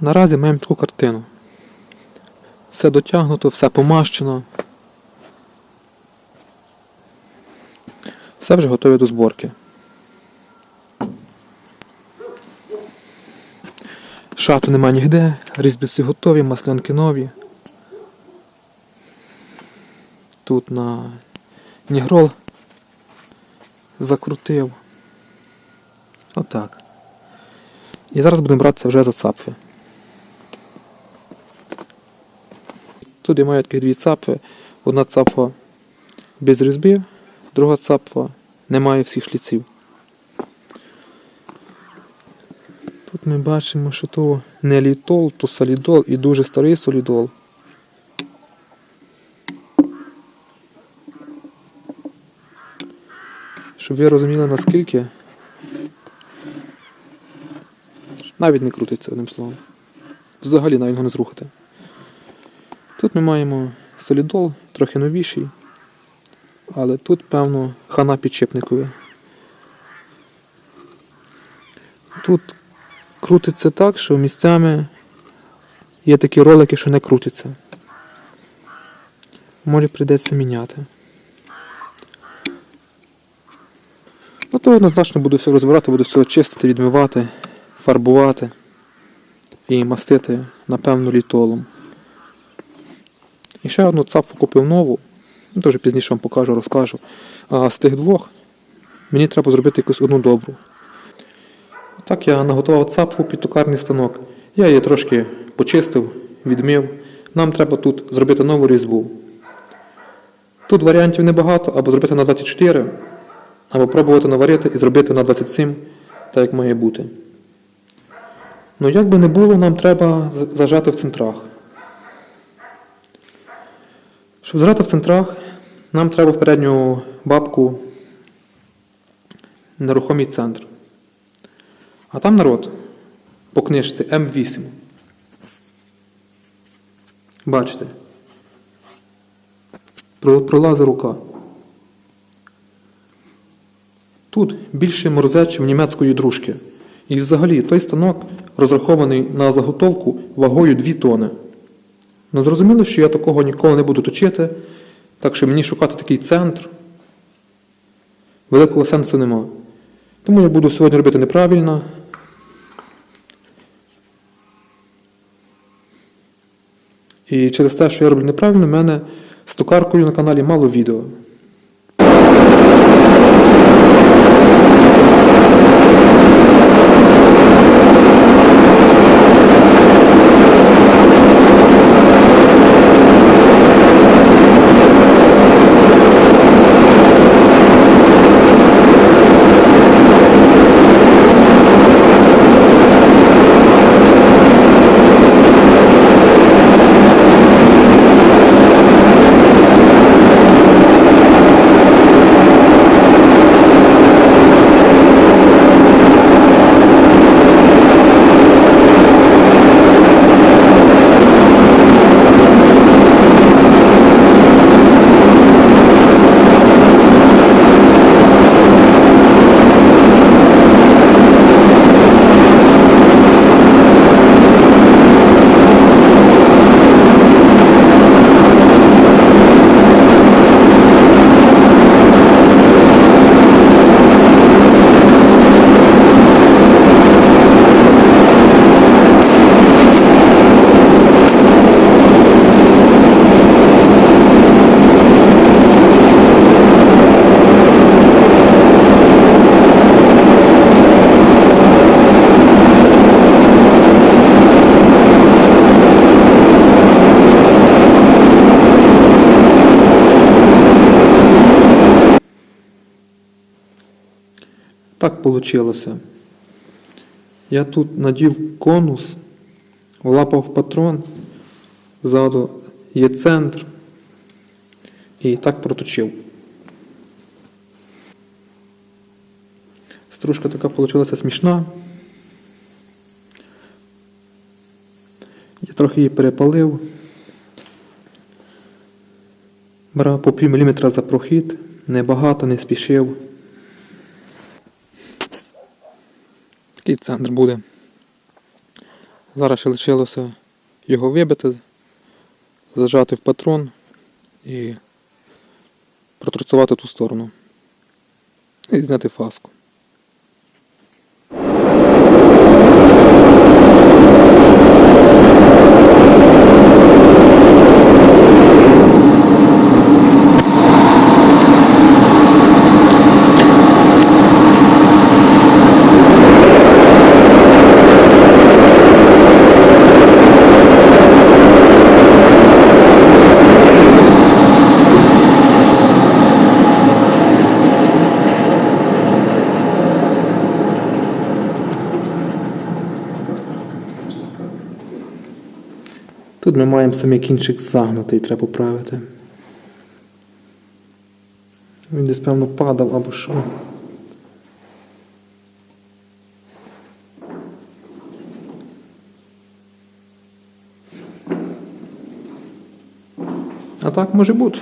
Наразі маємо таку картину. Все дотягнуто, все помащено. Все вже готове до зборки. Шату нема ніде, різьби всі готові, маслянки нові. Тут на Нігрол закрутив. Отак. І зараз будемо братися вже за цапфи. Тут я маю таких дві цапфи. Одна цапфа без різьби, друга цапфа не має всіх шліців. Тут ми бачимо, що то не літол, то солідол і дуже старий солідол. Щоб ви розуміли наскільки навіть не крутиться одним словом. Взагалі навіть його не зрухати. Ми маємо солідол, трохи новіший, але тут, певно, хана підчепникові. Тут крутиться так, що місцями є такі ролики, що не крутяться. Може прийдеться міняти. Ну то однозначно буду все розбирати, буду все чистити, відмивати, фарбувати і мастити, напевно, літолом. І ще одну цапфу купив нову, ну, теж пізніше вам покажу, розкажу. А з тих двох мені треба зробити якусь одну добру. Так я наготував цапфу під токарний станок. Я її трошки почистив, відмив. Нам треба тут зробити нову різьбу. Тут варіантів небагато, або зробити на 24, або пробувати наварити і зробити на 27, так як має бути. Ну як би не було, нам треба зажати в центрах. Щоб зажати в центрах, нам треба в передню бабку нерухомий центр. А там народ по книжці М8. Бачите? Про- Пролазить рука. Тут більше морзе, ніж німецької дружки. І взагалі той станок розрахований на заготовку вагою 2 тони. Ну зрозуміло, що я такого ніколи не буду точити, так що мені шукати такий центр великого сенсу нема. Тому я буду сьогодні робити неправильно. І через те, що я роблю неправильно, в мене з токаркою на каналі мало відео. Так вийшло. Я тут надів конус, влапав патрон, ззаду є центр і так проточив. Стружка така вийшла смішна. Я трохи її перепалив. Брав по пів міліметра за прохід, небагато, не спішив. Такий центр буде. Зараз ще лишилося його вибити, зажати в патрон і протрацювати ту сторону. І зняти фаску. Тут ми маємо самий кінчик загнутий, треба поправити. Він десь, певно, падав або що. А так може бути.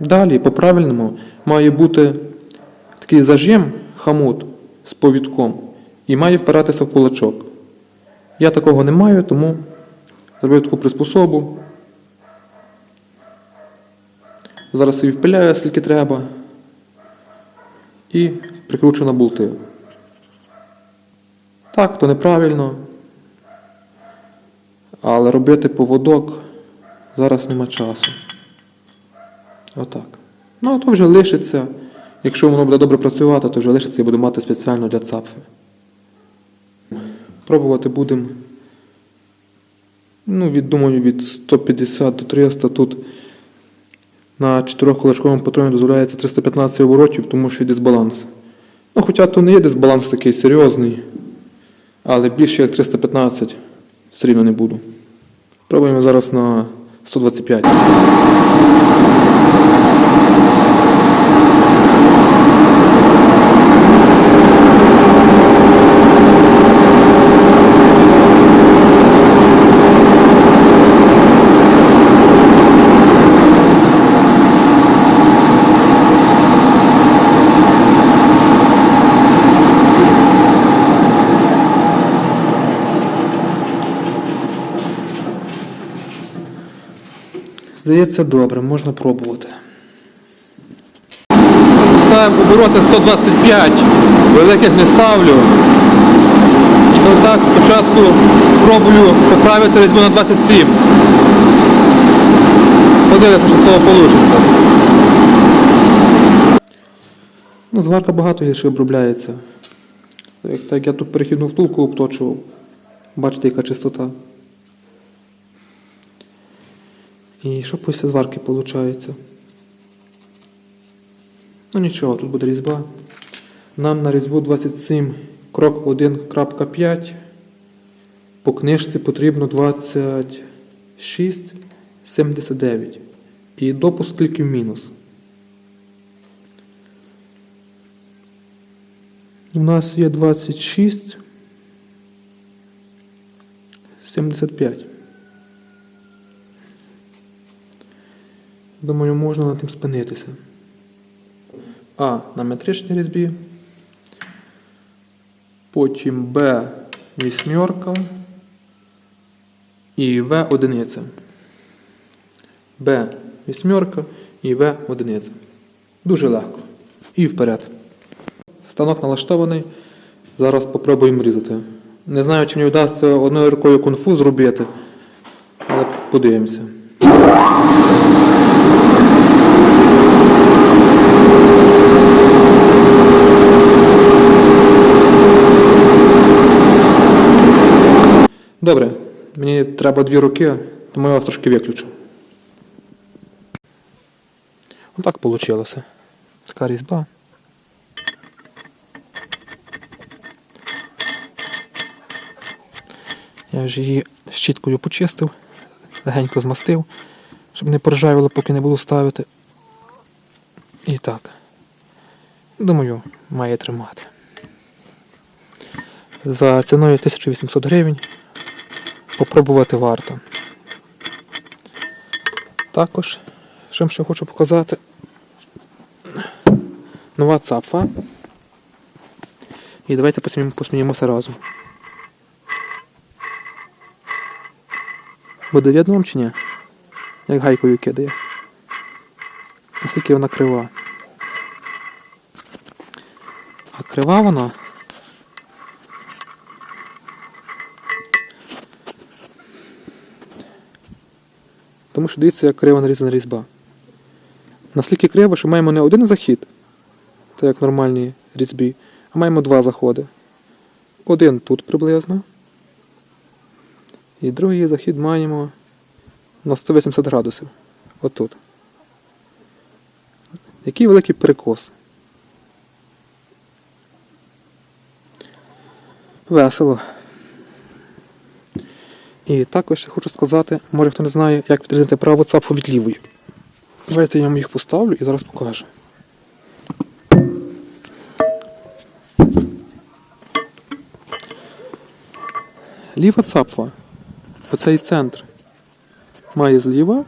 Далі по-правильному має бути такий зажим, хамут з повідком і має впиратися в кулачок. Я такого не маю, тому зробив таку приспособу. Зараз її впиляю, скільки треба. І прикручу на болти. Так, то неправильно. Але робити поводок зараз нема часу. Отак. Ну, а то вже лишиться. Якщо воно буде добре працювати, то вже лишиться і буду мати спеціально для цапфи. Пробувати будемо. Ну, від, думаю, від 150 до 300 тут на 4-кулачковому патроні дозволяється 315 оборотів, тому що є дисбаланс. Ну, хоча то не є дисбаланс такий серйозний, але більше як 315 все рівно не буду. Пробуємо зараз на 125. Здається, добре, можна пробувати. Ставимо обороти 125, великих не ставлю. І отак спочатку пробую поправити різьбу на 27. Подивимося, що з того вийде. Ну, зварка багато гірше обробляється. Як я тут перехідну втулку обточував. Бачите, яка чистота. І що після зварки виходить? Ну нічого, тут буде різьба. Нам на різьбу 27 крок 1.5. По книжці потрібно 26,79. І допуск тільки в мінус. У нас є 26. Думаю, можна на тим спинитися. А на метричній різьбі. Потім Б вісьмерка і В одиниця. Б вісьмерка і В одиниця. Дуже легко. І вперед. Станок налаштований. Зараз спробуємо різати. Не знаю, чи мені вдасться одною рукою конфуз зробити, але подивимося. Добре, мені треба дві руки, тому я вас трошки виключу. Отак вийшло. Така різьба. Я вже її щіткою почистив, легенько змастив, щоб не поржавіло, поки не буду ставити. І так. Думаю, має тримати. За ціною 1800 гривень попробувати варто. Також, що ще хочу показати, нова цапфа. І давайте посміємося разом. Буде видно вам чи ні? Як гайкою кидає. Наскільки вона крива. А крива вона. Тому що дивіться, як крива нарізана різьба. Наскільки криво, що маємо не один захід, так як в нормальній різьбі, а маємо два заходи. Один тут приблизно. І другий захід маємо на 180 градусів. Отут. Який великий перекос. Весело. І також ще хочу сказати, може хто не знає, як відрізнити праву цапу від лівої. Давайте я вам їх поставлю і зараз покажу. Ліва цапфа, оцей центр, має зліва,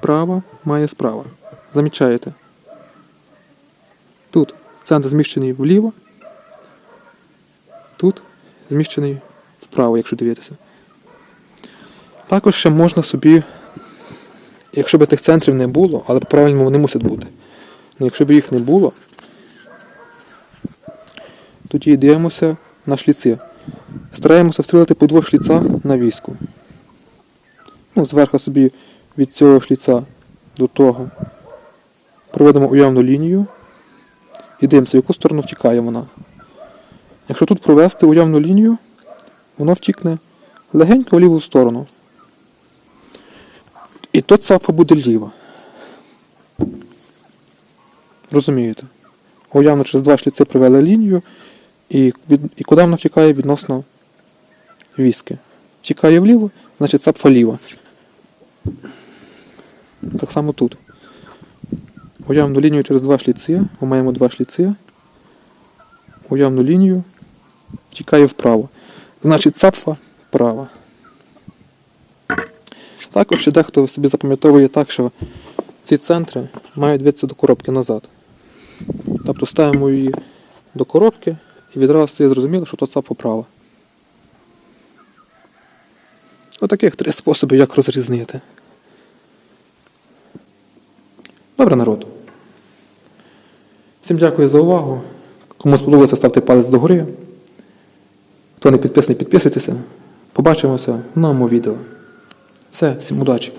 права має справа. Замічаєте? Тут центр зміщений вліво, тут зміщений вправо, якщо дивитися. Також ще можна собі, якщо б тих центрів не було, але по-правильному вони мусять бути. Ну, якщо б їх не було, тоді дивимося на шліці. Стараємося стрілити по двох шліцах на війську. Ну, зверху собі від цього шліця до того проводимо уявну лінію і дивимося, в яку сторону втікає вона. Якщо тут провести уявну лінію, воно втікне легенько в ліву сторону. І то цапа буде ліва. Розумієте? Уявно через два шліци провели лінію, і, від, і куди вона втікає відносно віски. Втікає вліво, значить цапфа ліва. Так само тут. Уявну лінію через два шліци, ми маємо два шліци. Уявну лінію втікає вправо. Значить цапфа права. Також ще дехто собі запам'ятовує так, що ці центри мають дивитися до коробки назад. Тобто ставимо її до коробки і відразу стає зрозуміло, що то цапа права. Отаких три способи, як розрізнити. Добре, народ. Всім дякую за увагу. Кому сподобалося, ставте палець догори. Хто не підписаний, підписуйтеся. Побачимося в новому відео. Все, всім удачі!